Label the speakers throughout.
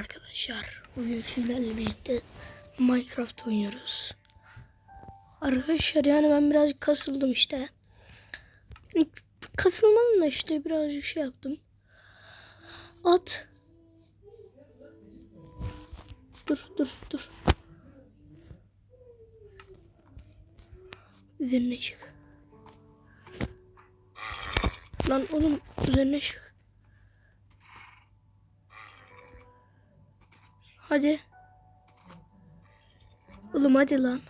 Speaker 1: arkadaşlar. Bugün sizlerle birlikte Minecraft oynuyoruz. Arkadaşlar yani ben birazcık kasıldım işte. Yani Kasılmadım da işte birazcık şey yaptım. At. Dur dur dur. Üzerine çık. Lan oğlum üzerine çık. Hadi. Oğlum hadi lan.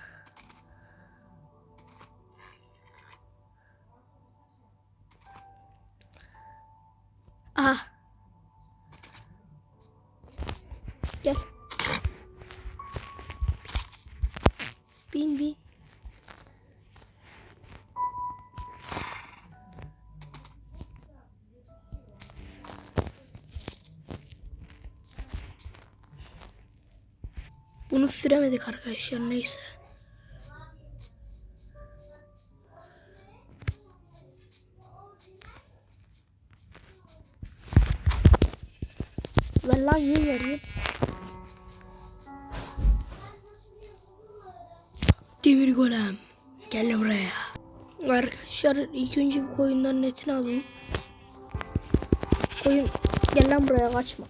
Speaker 1: Ah. Gel. Bin bin. Bunu süremedik arkadaşlar neyse. Lan yün vereyim. Demir golem. Gel buraya. Arkadaşlar ilk önce bir koyunların etini alalım. Koyun gel lan buraya kaçma.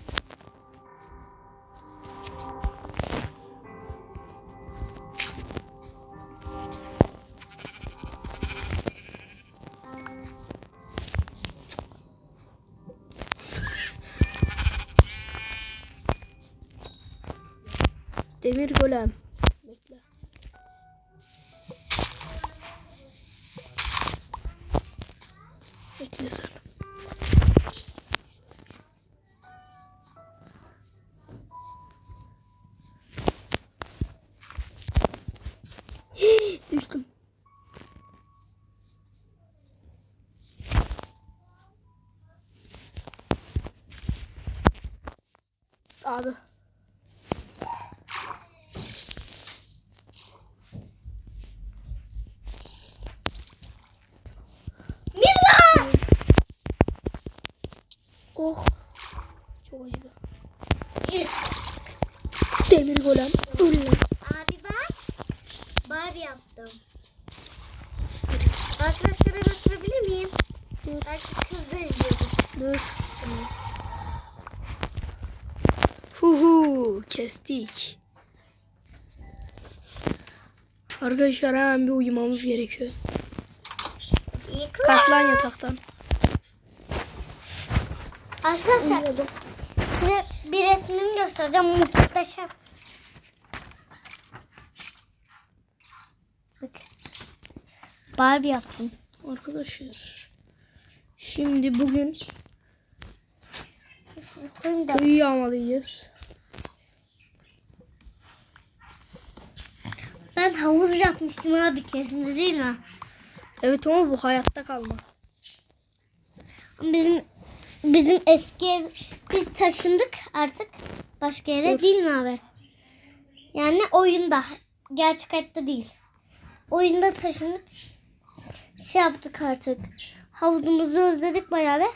Speaker 1: Demir golem. Bekle. Bekle sen. Düştüm. Abi.
Speaker 2: Mirla!
Speaker 1: Oh. Çok acıdı. Demir golem. Öl lan.
Speaker 2: Abi bak. Bar yaptım. Arkadaşlara götürebilir miyim?
Speaker 1: Dur.
Speaker 2: Belki kız da izliyordur.
Speaker 1: Dur. Huhu kestik. Arkadaşlar hemen bir uyumamız gerekiyor. Kalk lan yataktan.
Speaker 2: Arkadaşlar
Speaker 1: Uyuyordum.
Speaker 2: size bir resmimi göstereceğim. Muhteşem. Bak. Barbie yaptım.
Speaker 1: Arkadaşlar. Şimdi bugün köyü yağmalayacağız.
Speaker 2: Ben havuz yapmıştım abi kesinlikle değil mi?
Speaker 1: Evet ama bu hayatta kalma.
Speaker 2: Bizim bizim eski ev biz taşındık artık başka yere
Speaker 1: Dur.
Speaker 2: değil mi abi? Yani oyunda gerçek hayatta değil. Oyunda taşındık. Şey yaptık artık. Havuzumuzu özledik bayağı be.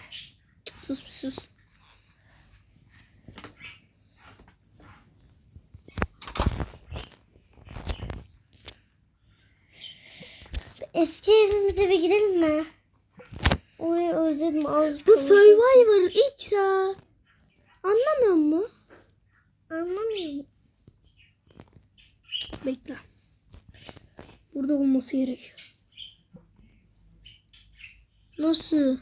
Speaker 1: Sus sus.
Speaker 2: Eski evimize bir gidelim mi? Orayı özledim azıcık.
Speaker 1: Bu
Speaker 2: olsun.
Speaker 1: Survivor ikra. Anlamıyor musun?
Speaker 2: Anlamıyorum.
Speaker 1: Bekle. Burada olması gerekiyor. Nasıl?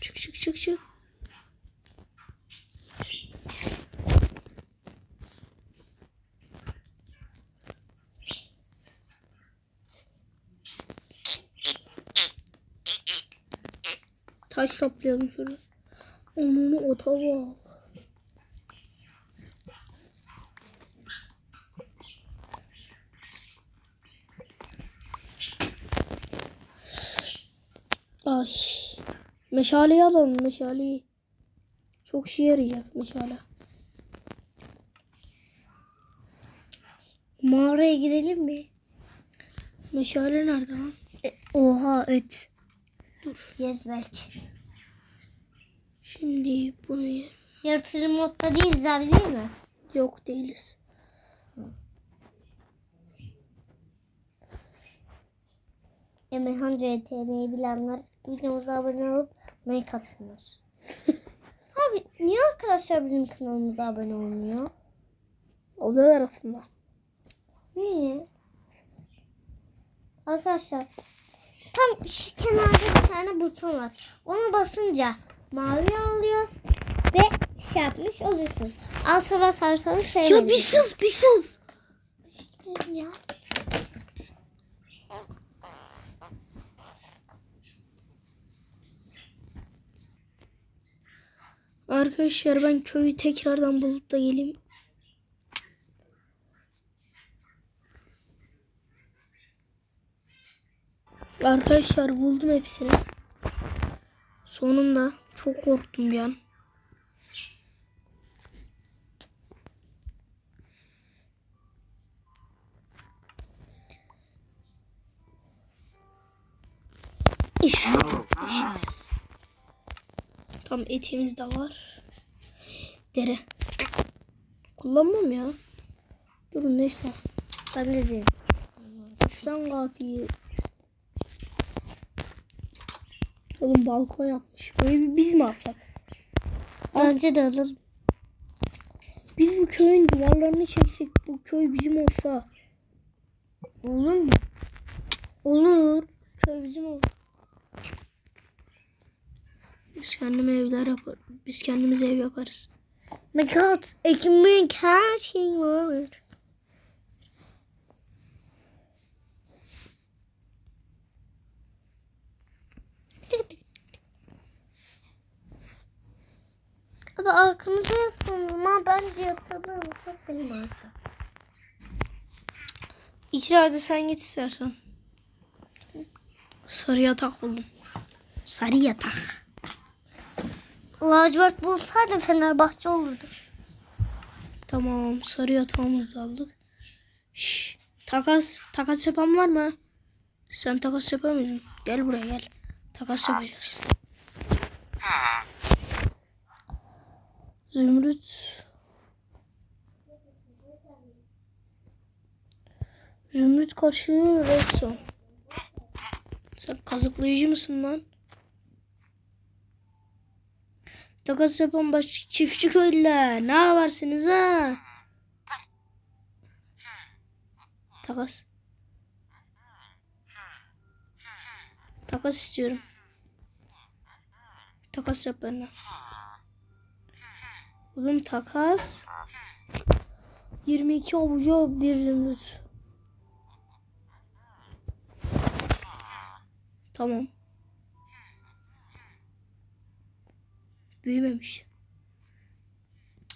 Speaker 1: Çık çık çık çık. Taş toplayalım şurada. Onun ota bak. Ay. Meşaleyi alalım meşaleyi. Çok şey yarayacak meşale.
Speaker 2: Mağaraya girelim mi?
Speaker 1: Meşale nerede lan?
Speaker 2: Oha et.
Speaker 1: Dur.
Speaker 2: Yes belki.
Speaker 1: Şimdi bunu
Speaker 2: Yaratıcı modda değiliz abi değil mi?
Speaker 1: yok değiliz.
Speaker 2: Emirhan CTN'yi bilenler videomuza abone olup like atsınlar. abi niye arkadaşlar bizim kanalımıza abone olmuyor?
Speaker 1: Odalar arasında.
Speaker 2: Niye? Arkadaşlar tam şu kenarda bir tane buton var. Ona basınca mavi oluyor ve şey yapmış oluyorsunuz. Alta basarsanız
Speaker 1: Ya bir sus bir sus.
Speaker 2: Ya.
Speaker 1: Arkadaşlar ben köyü tekrardan bulup da geleyim. Arkadaşlar buldum hepsini. Sonunda çok korktum bir an. Tam etimiz de var. Dere. Kullanmam ya. Durun neyse.
Speaker 2: Ben de değilim.
Speaker 1: Şuradan kapıyı. Oğlum balkon yapmış. Böyle bir biz mi alsak?
Speaker 2: Bence de alalım.
Speaker 1: Bizim köyün duvarlarını çeksek bu köy bizim olsa.
Speaker 2: Olur mu? Olur. Köy bizim olur.
Speaker 1: Biz kendime evler yapar. Biz kendimize ev yaparız.
Speaker 2: My God, ekmek her şey var. Abi arkamıza yaslandım ha bence yatalım. Çok benim ağrıdı.
Speaker 1: İkra hadi sen git istersen. Sarı yatak buldum. Sarı yatak.
Speaker 2: Lacivert bulsaydı Fenerbahçe olurdu.
Speaker 1: Tamam sarı yatağımızı aldık. Şş, takas takas yapan var mı? Sen takas yapar mısın? Gel buraya gel. Takas yapacağız. Zümrüt. Zümrüt kaşığı resim. Sen kazıklayıcı mısın lan? Takas yapan baş çiftçi köylüler. Ne yaparsınız ha? Takas. Takas istiyorum. Takas yap benimle. Oğlum takas. 22 avuca bir zümrüt. Tamam. Büyümemiş.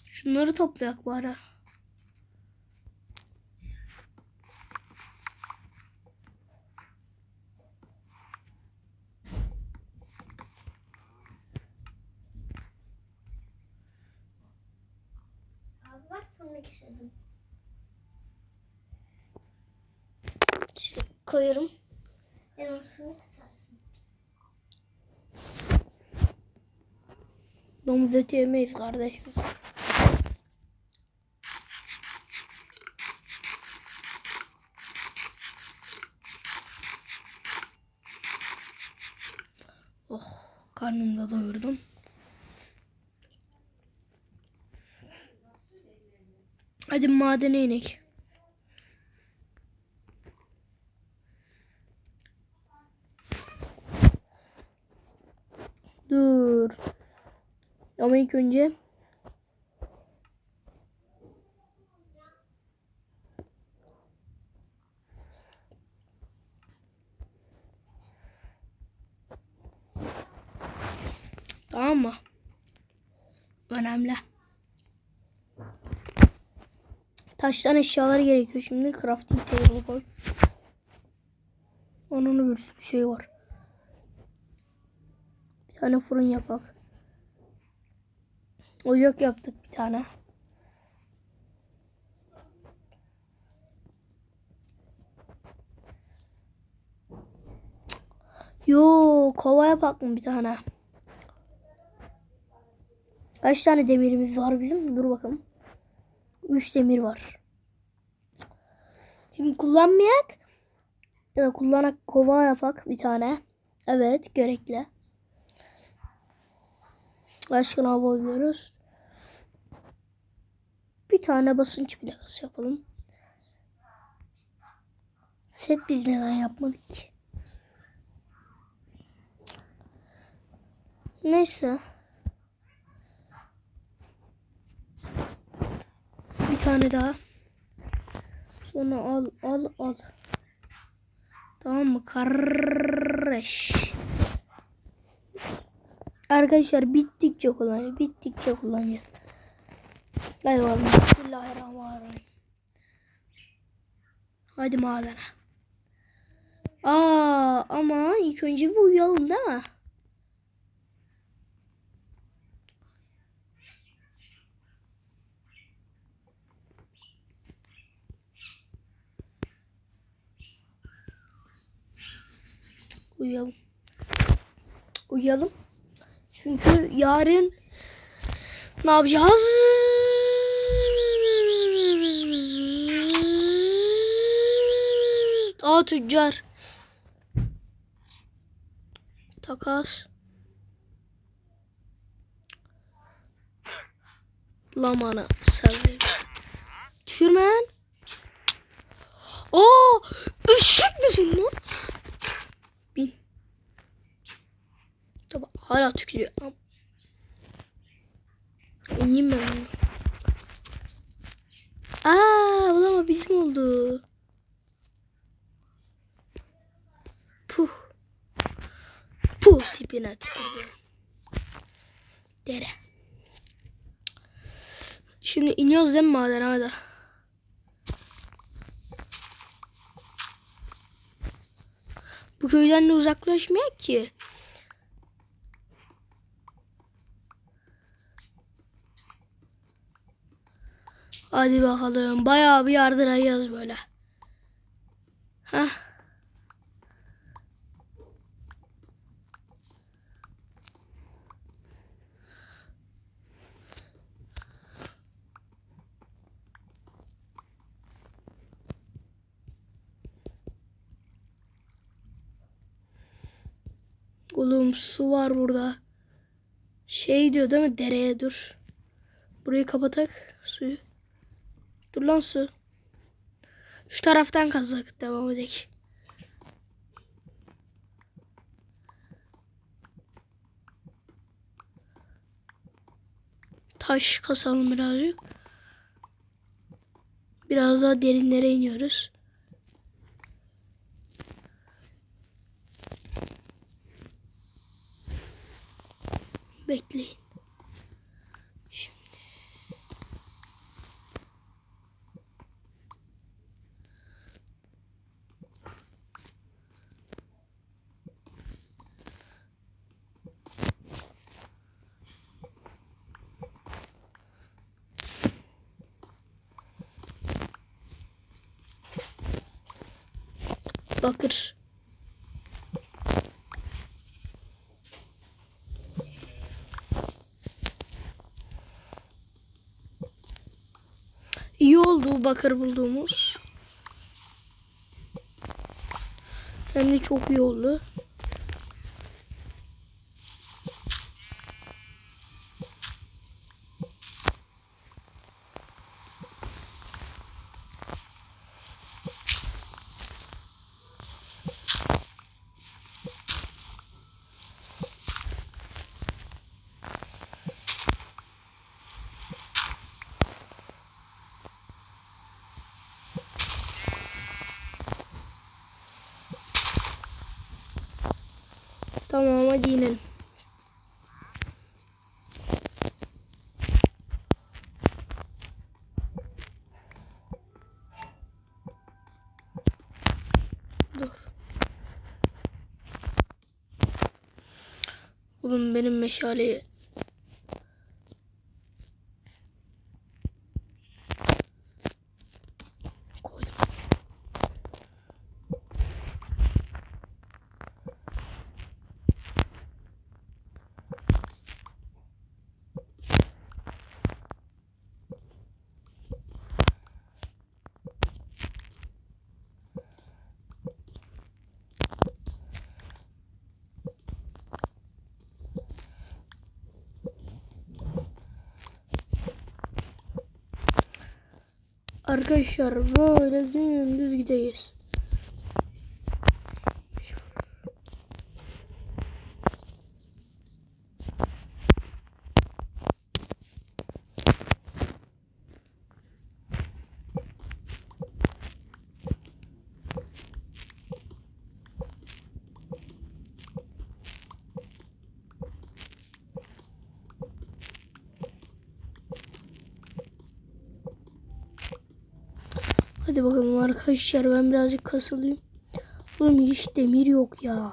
Speaker 1: Şunları toplayak bari.
Speaker 2: Koyuyorum. En altını.
Speaker 1: Domuz eti yemeyiz kardeşim. Oh, karnımı da doyurdum. Hadi madene inek. Dur. Ama ilk önce Tamam mı? Önemli. Taştan eşyalar gerekiyor şimdi. Crafting table koy. Onun bir sürü şey var. Bir tane fırın yapak. Ocak yaptık bir tane. Yo kova yapak mı bir tane? Kaç tane demirimiz var bizim? Dur bakalım. 3 demir var. Şimdi kullanmayak ya da kullanak kova yapak bir tane. Evet gerekli. Başka ne yapabiliyoruz? Bir tane basınç plakası yapalım. Set biz neden yapmadık ki? Neyse. Bir tane daha. Sonra al al al. Tamam mı? Kardeş. Arkadaşlar bittikçe kullanacağız. Bittikçe kullanacağız. Hadi bakalım. Bismillahirrahmanirrahim. Hadi madene. Aa ama ilk önce bir uyuyalım değil mi? Uyuyalım. Uyuyalım. Çünkü yarın ne yapacağız? Aa tüccar. Takas. Lamanı seviyorum. Düşürme lan. Aa, ışık mısın lan? Bin. Tamam hala tükürüyor. İneyim ben. Aa ulan bizim oldu. Puh tipine tükürdüm. Dere. Şimdi iniyoruz değil mi maden hadi. Bu köyden de uzaklaşmıyor ki. Hadi bakalım. Bayağı bir yardıracağız böyle. Heh. Oğlum su var burada. Şey diyor değil mi? Dereye dur. Burayı kapatak suyu. Dur lan su. Şu taraftan kazak devam edek. Taş kasalım birazcık. Biraz daha derinlere iniyoruz. Bekleyin. Şimdi. Bakır. İyi oldu bakır bulduğumuz. Hem de çok iyi oldu. Hadi inelim. Dur. Oğlum benim meşaleyi Arkadaşlar böyle dümdüz gideyiz. Hadi bakalım arkadaşlar ben birazcık kasılayım. Oğlum hiç demir yok ya.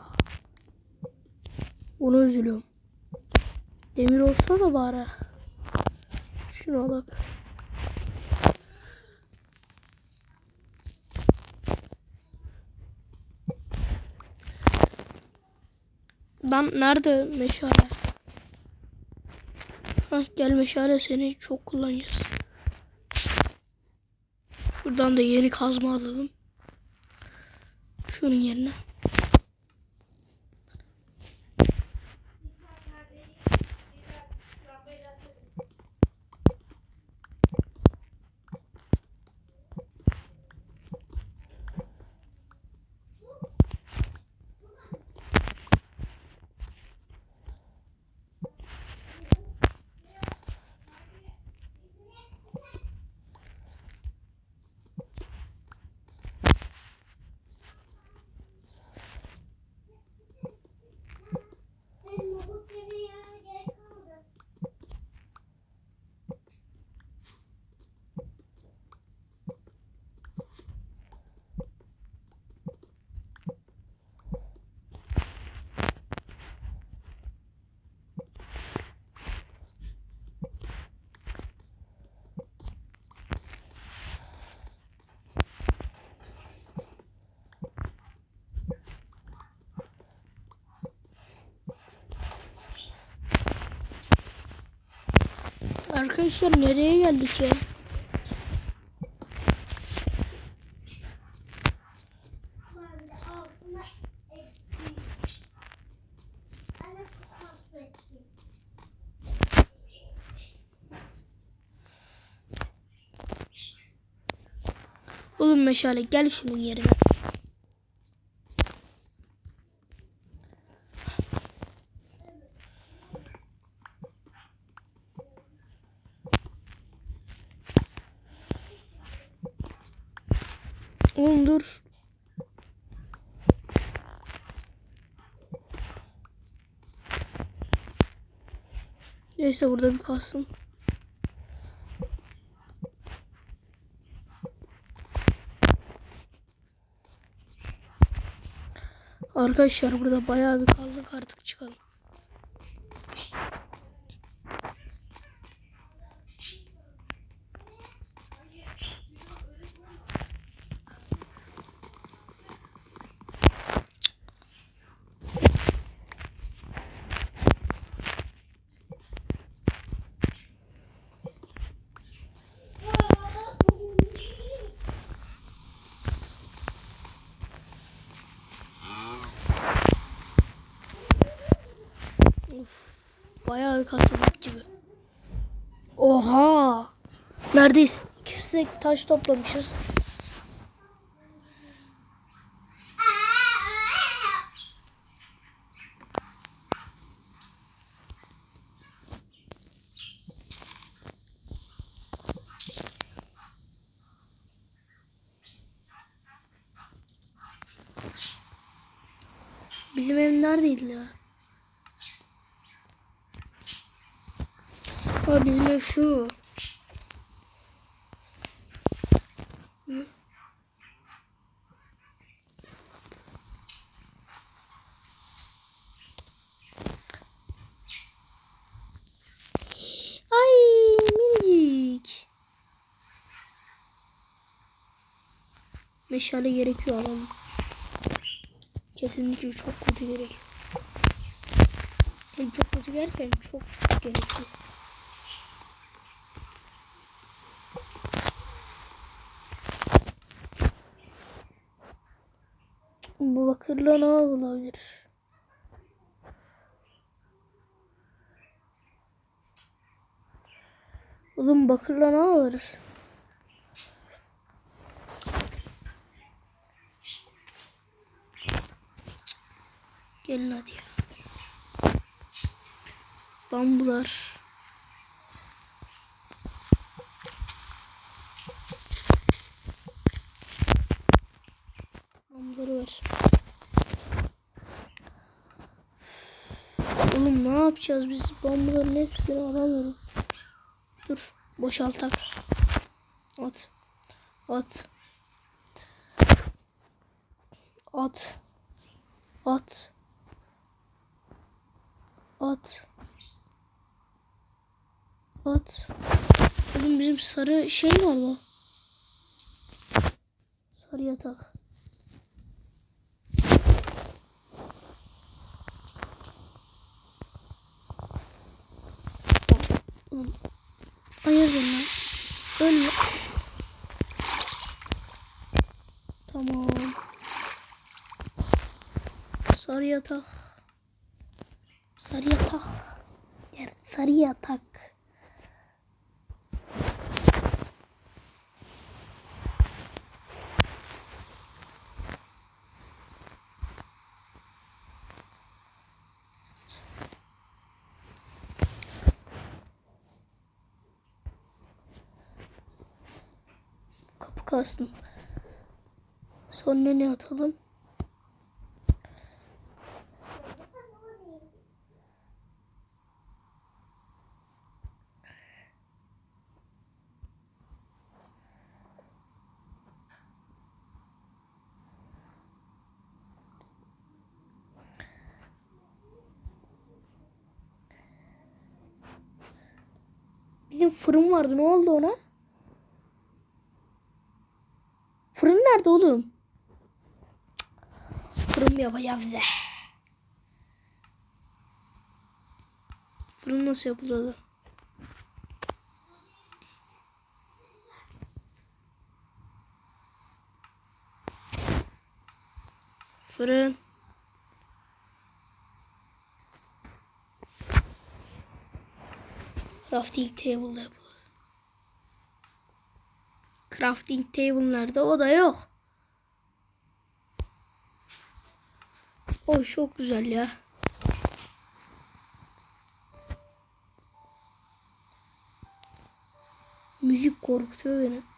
Speaker 1: Ona üzülüyorum. Demir olsa da bari. Şuna bak. Lan nerede meşale? Hah gel meşale seni çok kullanacağız. Buradan da yeni kazma alalım. Şunun yerine. Arkadaşlar nereye geldik ya? Oğlum meşale gel şunun yerine. Oğlum dur. Neyse burada bir kalsın. Arkadaşlar burada bayağı bir kaldık artık çıkalım. Bayağı kasıldık gibi. Oha! Neredeyiz? İkisi taş toplamışız. Bizim ev neredeydi ya? Ha bizim ev şu. Hı. Meşale gerekiyor alalım. Kesinlikle çok kötü. Yani Çok kötü gerçekten çok gerekiyor. Bakırla ne olabilir? Oğlum bakırla ne alırız? Gelin hadi ya. Bambular. Yapacağız biz? Bambuların hepsini alamıyorum. Dur. Boşaltak. At. At. At. At. At. At. Oğlum bizim sarı şey nerede? Sarı yatak. Hayırdır lan? Ölme. Tamam. Sarı yatak. Sarı yatak. Gel sarı yatak. Kalsın. Sonra ne atalım? Bizim fırın vardı. Ne oldu ona? Fırın nerede oğlum? Fırın yapacağız bize? Fırın nasıl yapılıyordu? Fırın. Crafting table yapılıyor. Crafting table nerede? O da yok. O çok güzel ya. Müzik korkutuyor beni.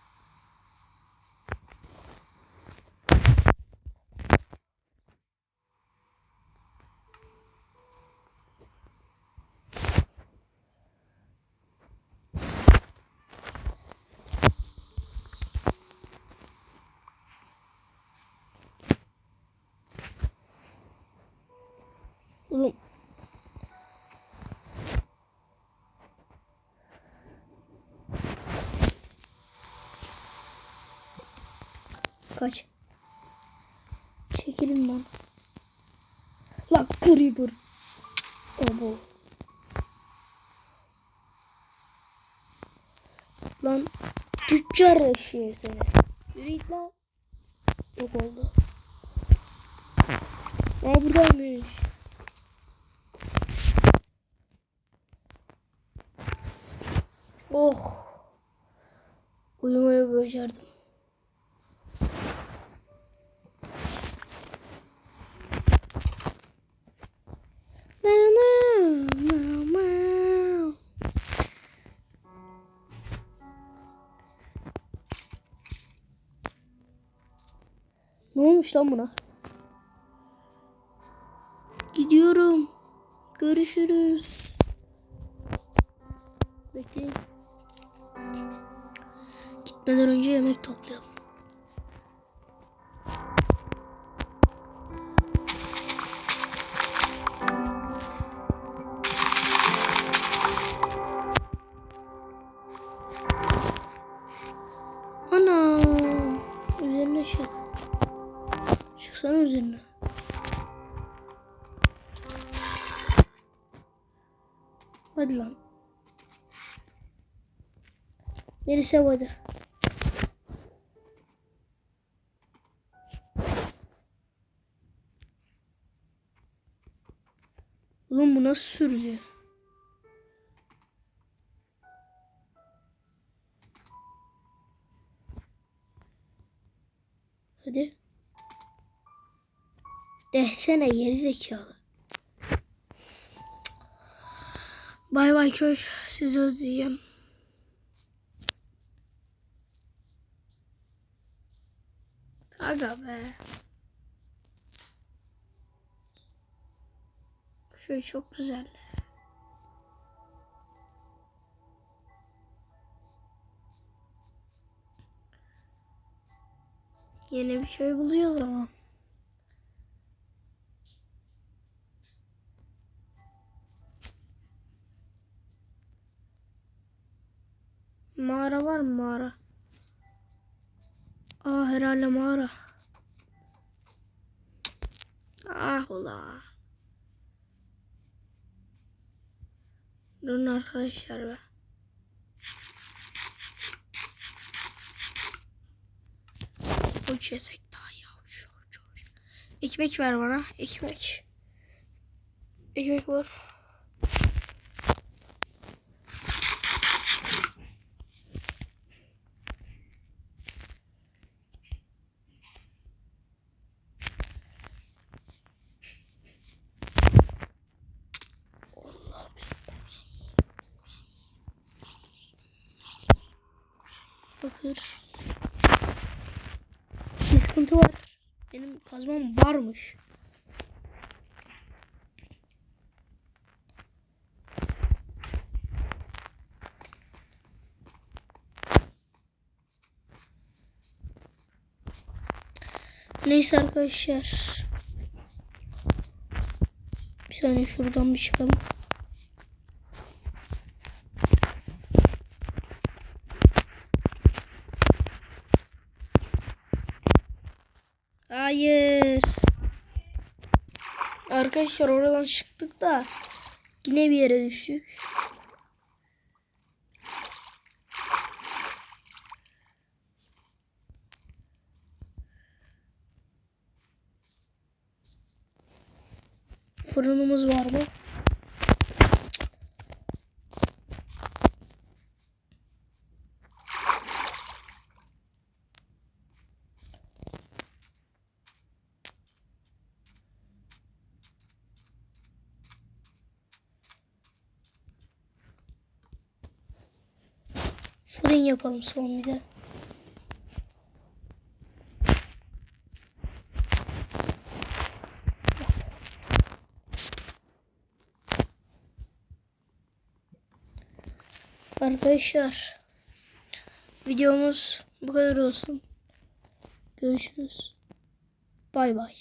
Speaker 1: Oğlum. Kaç. Çekilin lan. Lan Creeper. Abo. Lan tüccar eşeği seni. Yürü lan. Yok oldu. Aa buradaymış. Oh. Uyumayı başardım. Na, na, na. Ne olmuş lan buna? Gidiyorum. Görüşürüz. Gitmeden önce yemek toplayalım. Ana üzerine çık. Çıksana üzerine. Hadi lan. Birisi havada. Oğlum bu nasıl sürüyor? Hadi. Desene geri zekalı. Bay bay köy sizi özleyeceğim. Aga be. Köy çok güzel. Yeni bir köy bulacağız ama. Mağara var mı mağara? Aa herhalde mağara. Ah ula. Durun arkadaşlar be. Uç yesek daha iyi. Uç, uç, uç. Ekmek ver bana. Ekmek. Ekmek var. Bakır. Bir sıkıntı var. Benim kazmam varmış. Neyse arkadaşlar. Bir saniye şuradan bir çıkalım. Hayır. Arkadaşlar oradan çıktık da yine bir yere düştük. Fırınımız var mı? Fırın yapalım son bir de. Arkadaşlar videomuz bu kadar olsun. Görüşürüz. Bay bay.